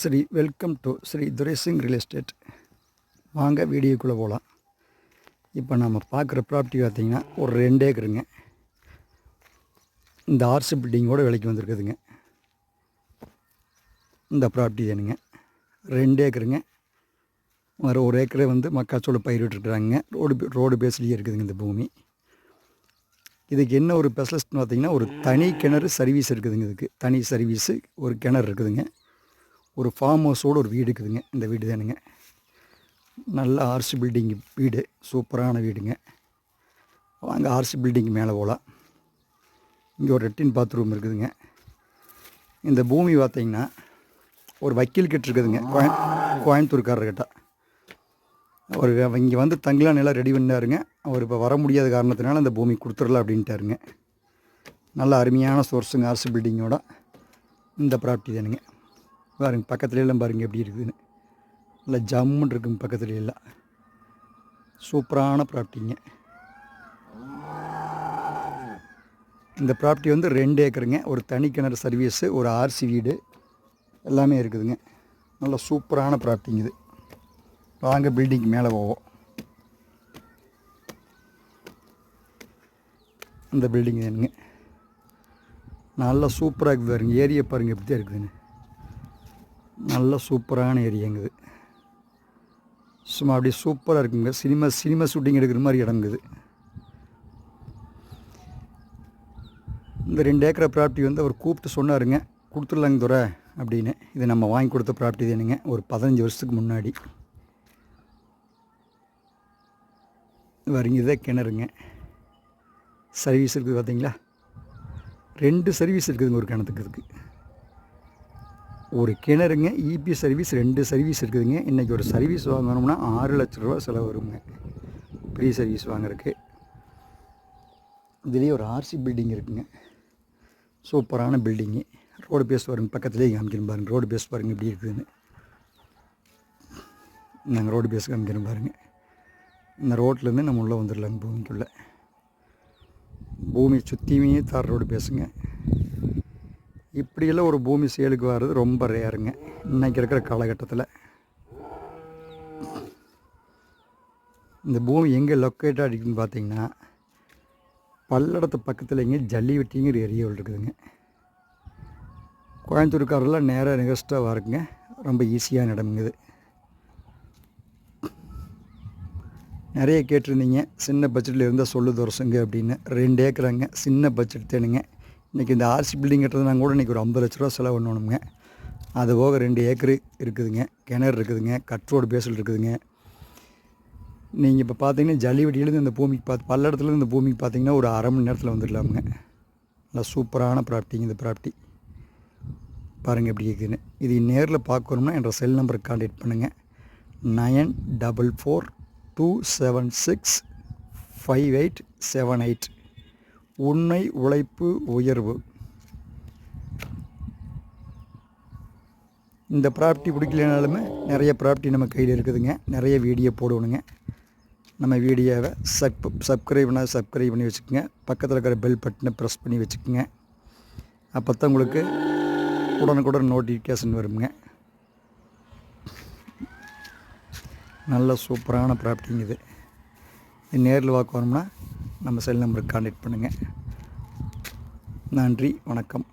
Sri welcome to Sri Duraisingh real estate. வாங்க வீடியோக்குள்ளே போகலாம் இப்போ நம்ம பார்க்குற ப்ராப்பர்ட்டி பார்த்திங்கன்னா ஒரு ரெண்டு ஏக்கருங்க. இந்த ஆர்சி பில்டிங்கோட விலைக்கு வந்திருக்குதுங்க. இந்த ப்ராப்பர்ட்டி தானுங்க. ரெண்டு ஏக்கருங்க. வேறு ஒரு ஏக்கரை வந்து மக்காச்சோளம் பயிரிட்டுருக்குறாங்க ரோடு ரோடு பேஸ்லேயே இருக்குதுங்க இந்த பூமி. இதுக்கு என்ன ஒரு ஸ்பெஷலிஸ்ட்னு பார்த்தீங்கன்னா ஒரு தனி கிணறு சர்வீஸ் இருக்குதுங்க இதுக்கு. தனி சர்வீஸு ஒரு கிணறு இருக்குதுங்க. ஒரு ஃபார்ம் ஹவுஸோடு ஒரு வீடு இருக்குதுங்க. இந்த வீடு தானுங்க. நல்ல ஆர்சி பில்டிங் வீடு. சூப்பரான வீடுங்க. வாங்க ஆர்சி பில்டிங் மேலே போகலாம். இங்கே ஒரு லெட்டின் பாத்ரூம் இருக்குதுங்க. இந்த பூமி பார்த்தீங்கன்னா ஒரு வக்கீல் கிட்ட இருக்குதுங்க. கோயம் கோயம்புத்தூர்காரர்கிட்ட. அவர் இங்கே வந்து தங்கலாம் நிலம் ரெடி பண்ணாருங்க. அவர் இப்போ வர முடியாத காரணத்தினால அந்த பூமி கொடுத்துடல அப்படின்ட்டாருங்க. நல்ல அருமையான சோர்ஸுங்க ஆர்சி பில்டிங்கோட இந்த ப்ராப்பர்ட்டி தானுங்க. பாருங்க பக்கத்துல எல்லாம் பாருங்கள் எப்படி இருக்குதுன்னு. நல்லா ஜம்முன்னு இருக்குங்க பக்கத்துல எல்லாம். சூப்பரான ப்ராப்பர்ட்டிங்க இந்த ப்ராப்பர்ட்டி வந்து ரெண்டு ஏக்கருங்க. ஒரு தனி கிணறு சர்வீஸு ஒரு ஆர்சி வீடு. எல்லாமே இருக்குதுங்க. நல்ல சூப்பரான ப்ராப்பர்ட்டிங்க இது. வாங்க பில்டிங் மேலே போவோம். அந்த பில்டிங் என்னங்க? நல்லா சூப்பராக இருக்குது பாருங்கள் ஏரியா பாருங்கள் எப்படி தான் இருக்குதுன்னு. நல்ல சூப்பரான ஏரியாங்க இது. சும்மா அப்படியே சூப்பராக இருக்குங்க. சினிமா சினிமா ஷூட்டிங் எடுக்கிற மாதிரி இடங்குது இந்த ரெண்டு ஏக்கரை ப்ராப்பர்ட்டி வந்து அவர் கூப்பிட்டு சொன்னாருங்க. கொடுத்துடலாங்க துறை அப்படின்னு. இது நம்ம வாங்கி கொடுத்த ப்ராப்பர்ட்டி தானுங்க. ஒரு பதினஞ்சு வருஷத்துக்கு முன்னாடி. வரீங்க இதான் கிணறுங்க. சர்வீஸ் இருக்குது பார்த்தீங்களா ரெண்டு சர்வீஸ் இருக்குதுங்க ஒரு கிணத்துக்கு இதுக்கு. ஒரு கிணறுங்க இபி சர்வீஸ் ரெண்டு சர்வீஸ் இருக்குதுங்க. இன்றைக்கி ஒரு சர்வீஸ் வாங்கணும்னா ஆறு லட்ச ரூபா செலவு வருங்க ஃப்ரீ சர்வீஸ் வாங்குறதுக்கு. இதுலேயே ஒரு ஆர்சி பில்டிங் இருக்குங்க. சூப்பரான பில்டிங்கு ரோடு பேஸ் பாருங்க பக்கத்துலேயே காமிக்கணும் பாருங்கள் ரோடு பேஸ் பாருங்கள் இப்படி இருக்குதுன்னு. நாங்கள் ரோடு பேஸ் காமிக்கிறோம் பாருங்கள் இந்த ரோட்லேருந்து நம்ம உள்ளே வந்துடலாங்க பூமிக்குள்ளே. பூமியை சுற்றியுமே தார் ரோடு பேசுங்க இப்படியெல்லாம் ஒரு பூமி சேலுக்கு வர்றது ரொம்ப ரேருங்க இன்றைக்கி இருக்கிற காலகட்டத்தில். இந்த பூமி எங்கே லொக்கேட் ஆகிருக்குன்னு பார்த்தீங்கன்னா பல்லடத்து பக்கத்தில் இங்கே ஜல்லிவெட்டிங்கிற ஏரியாவில் இருக்குதுங்க. கோயம்புத்தூர்காரெல்லாம் நேராக நிகழ்ச்சியாக இருக்குங்க ரொம்ப ஈஸியான நடமுங்குது நிறைய கேட்டிருந்தீங்க. சின்ன பட்ஜெட்டில் இருந்தால் சொல்லு தோரசுங்க அப்படின்னு. ரெண்டு ஏக்கராங்க. சின்ன பட்ஜெட் தேனுங்க இன்றைக்கி இந்த ஆர்சி பில்டிங் கட்டுறதுனா கூட இன்றைக்கி ஒரு ஐம்பது லட்ச ரூபா செலவு பண்ணணுங்க அது போக ரெண்டு ஏக்கரு இருக்குதுங்க. கிணறு இருக்குதுங்க. கட் ரோடு பேசல் இருக்குதுங்க. நீங்கள் இப்போ பார்த்தீங்கன்னா ஜல்லிவட்டியிலேருந்து இந்த பூமிக்கு பார்த்து பல்லடத்துலேருந்து இந்த பூமிக்கு பார்த்தீங்கன்னா ஒரு அரை மணி நேரத்தில் வந்துடலாமுங்க. நல்லா சூப்பரான ப்ராப்பர்ட்டிங்க இந்த ப்ராப்பர்ட்டி பாருங்கள் எப்படி இருக்குதுன்னு இது நேரில் பார்க்கணும்னா என்ற செல் நம்பருக்கு கான்டாக்ட் பண்ணுங்கள் nine double four two seven six five eight seven eight. உண்மை உழைப்பு உயர்வு. இந்த ப்ராப்பர்ட்டி பிடிக்கலனாலுமே நிறைய ப்ராப்பர்ட்டி நம்ம கையில் இருக்குதுங்க. நிறைய வீடியோ போடணுங்க. நம்ம வீடியோவை சப் சப்ஸ்கிரைப் பண்ணால் சப்ஸ்கிரைப் பண்ணி வச்சுக்கோங்க. பக்கத்தில் இருக்கிற பெல் பட்டனை ப்ரெஸ் பண்ணி வச்சுக்கோங்க. அப்போ தான் உங்களுக்கு உடனுக்குடன் நோட்டிஃபிகேஷன் வருங்க. நல்ல சூப்பரான ப்ராப்பர்ட்டிங்க இது. நேரில் பார்க்க வரணும்னா நம்ம செல் நம்பருக்கு கான்டாக்ட் பண்ணுங்கள் நன்றி வணக்கம்.